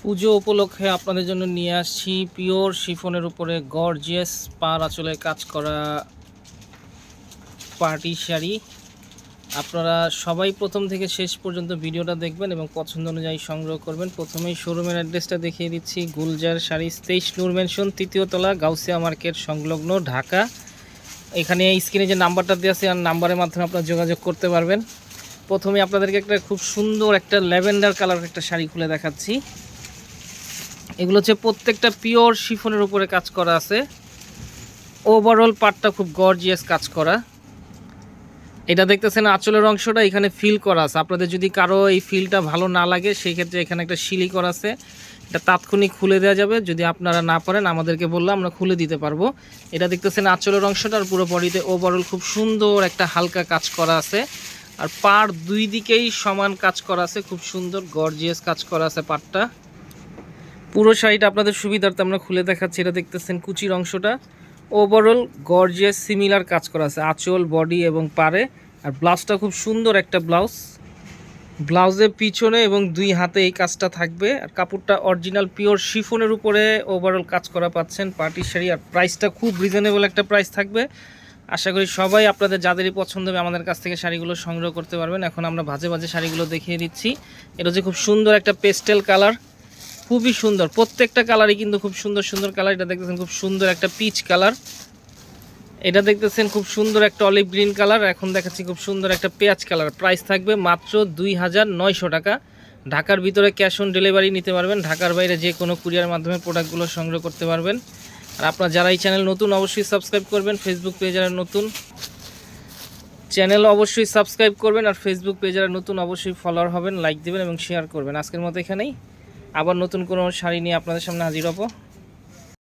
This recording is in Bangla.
পুজো উপলক্ষে আপনাদের জন্য নিয়ে আসছি। পিওর শিফনের উপরে গর্জিয়াস পার আঁচলে কাজ করা পার্টি শাড়ি। আপনারা সবাই প্রথম থেকে শেষ পর্যন্ত ভিডিওটা দেখবেন এবং পছন্দ অনুযায়ী সংগ্রহ করবেন। প্রথমেই শোরুমের অ্যাড্রেসটা দেখিয়ে দিচ্ছি। গুলজার শাড়ি তেইশ নূর মেনশন তৃতীয় তলা, গাউসিয়া মার্কেট, সংলগ্ন ঢাকা। এখানে স্ক্রিনে যে নাম্বারটা দেওয়া আছে, আর নাম্বারের মাধ্যমে আপনারা যোগাযোগ করতে পারবেন। প্রথমে আপনাদেরকে একটা খুব সুন্দর একটা ল্যাভেন্ডার কালার একটা শাড়ি খুলে দেখাচ্ছি। এগুলো হচ্ছে প্রত্যেকটা পিওর শিফনের উপরে কাজ করা আছে। ওভারঅল পার্টটা খুব গর্জিয়াস কাজ করা। এটা দেখতেছেন আঁচলের অংশটা এখানে ফিল করা আছে। আপনাদের যদি কারও এই ফিলটা ভালো না লাগে সেই ক্ষেত্রে এখানে একটা শিলি করা আছে। এটা তাৎক্ষণিক খুলে দেওয়া যাবে। যদি আপনারা না পারেন, আমাদেরকে বললে আমরা খুলে দিতে পারব। এটা দেখতেছেন আঁচলের অংশটা আর ওভারঅল খুব সুন্দর একটা হালকা কাজ করা আছে। আর পার দুই দিকেই সমান কাজ করা আছে। খুব সুন্দর গর্জিয়াস কাজ করা আছে পাটটা। পুরো শাড়িটা আপনাদের সুবিধার্থে আমরা খুলে দেখাচ্ছি, এটা দেখতেছেন কুচির অংশটা। ওভারঅল গর্জিয়াস সিমিলার কাজ করা আছে, আঁচল বডি এবং পারে আর ব্লাউজটা খুব সুন্দর একটা ব্লাউজ ব্লাউজের পিছনে এবং দুই হাতে এই কাজটা থাকবে। আর কাপড়টা অরিজিনাল পিওর শিফনের উপরে ওভারঅল কাজ করা পাচ্ছেন পার্টি শাড়ি। আর প্রাইসটা খুব রিজনেবল একটা প্রাইস থাকবে। আশা করি সবাই আপনাদের যাদেরই পছন্দ হবে আমাদের কাছ থেকে শাড়িগুলো সংগ্রহ করতে পারবেন। এখন আমরা ভাজে ভাজে শাড়িগুলো দেখিয়ে দিচ্ছি। এটা হচ্ছে খুব সুন্দর একটা পেস্টেল কালার খুবই সুন্দর। প্রত্যেকটা কালারই কিন্তু খুব সুন্দর সুন্দর কালার এটা দেখতেছেন খুব সুন্দর একটা পিচ কালার এটা দেখতেছেন খুব সুন্দর একটা অলিভ গ্রিন কালার এখন দেখাচ্ছি খুব সুন্দর একটা পেঁয়াজ কালার প্রাইস থাকবে মাত্র দুই হাজার নয়শো টাকা। ঢাকার ভিতরে ক্যাশ অন ডেলিভারি নিতে পারবেন। ঢাকার বাইরে যে কোনো কুরিয়ার মাধ্যমে প্রোডাক্টগুলো সংগ্রহ করতে পারবেন। আর আপনার যারা এই চ্যানেল নতুন, অবশ্যই সাবস্ক্রাইব করবেন। ফেসবুক পেজ যারা নতুন চ্যানেল অবশ্যই সাবস্ক্রাইব করবেন। আর ফেসবুক পেজ যারা নতুন, অবশ্যই ফলোয়ার হবেন লাইক দেবেন এবং শেয়ার করবেন। আজকের মতো এখানেই। আবার নতুন কোনো শাড়ি নিয়ে আপনাদের সামনে হাজির হব।